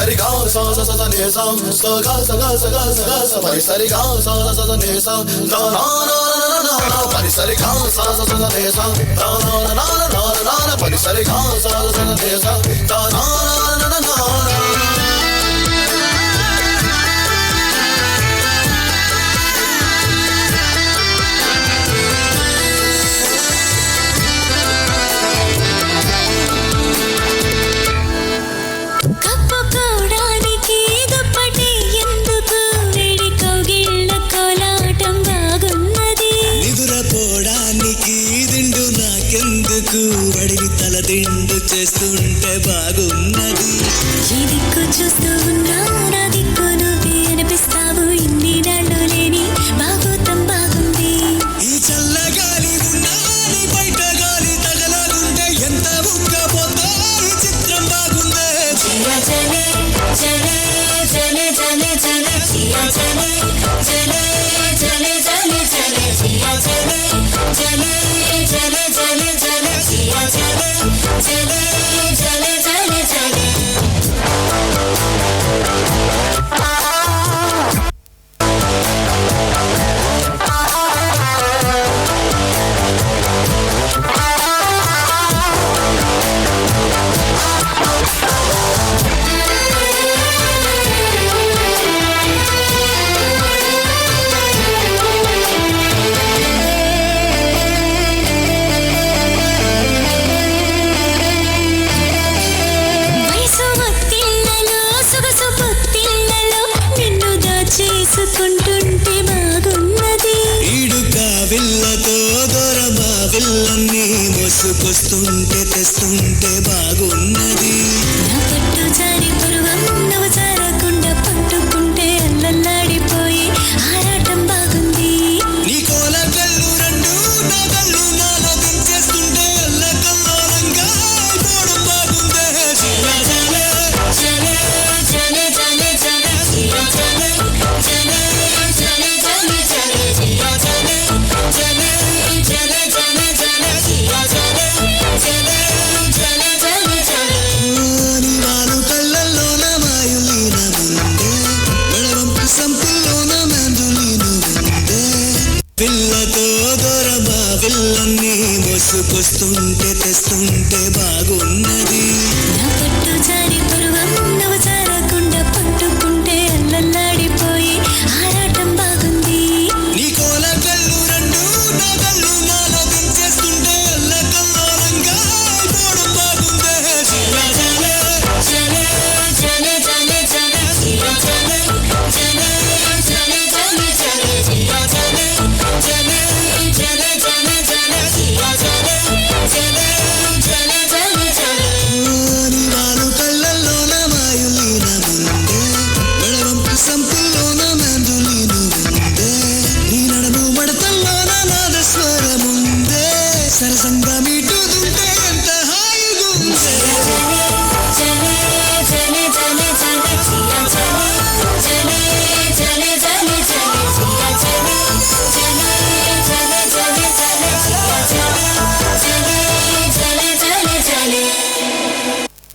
సరి గా సా సా సా సా నే సా సా గా సా గా సా గా సా గా సా పరి సరి గా సా సా సా నే సా నా నా నా నా నా నా పరి సరి గా సా సా సా నే సా నా నా నా నా నా నా పరి సరి గా సా సా సా నే సా నాకెందుకు వడివి తల దిండు చేస్తుంటే బాగున్నది. ఈ దిక్కు చూస్తూ ఉన్నా నా దిక్కు నువ్వే అనిపిస్తావు. ఇన్ని నాళ్ళు లేని బాగోతం బాగుంది. ఈ చల్లగాలి ఉండాలి బయట గాలి తగలగుంటే ఎంత ఉక్కపోతే ఈ చిత్రం బాగుందే. చలే చలే చలే చలే చలే చలే చేసుకుంటుంటే బాగున్నది ఈడుక విల్లతో దొరమా విల్లన్నీ మోసుకొస్తుంటే తెస్తుంటే బా తీసుకొస్తుంటే తెస్తుంటే బాగున్నది.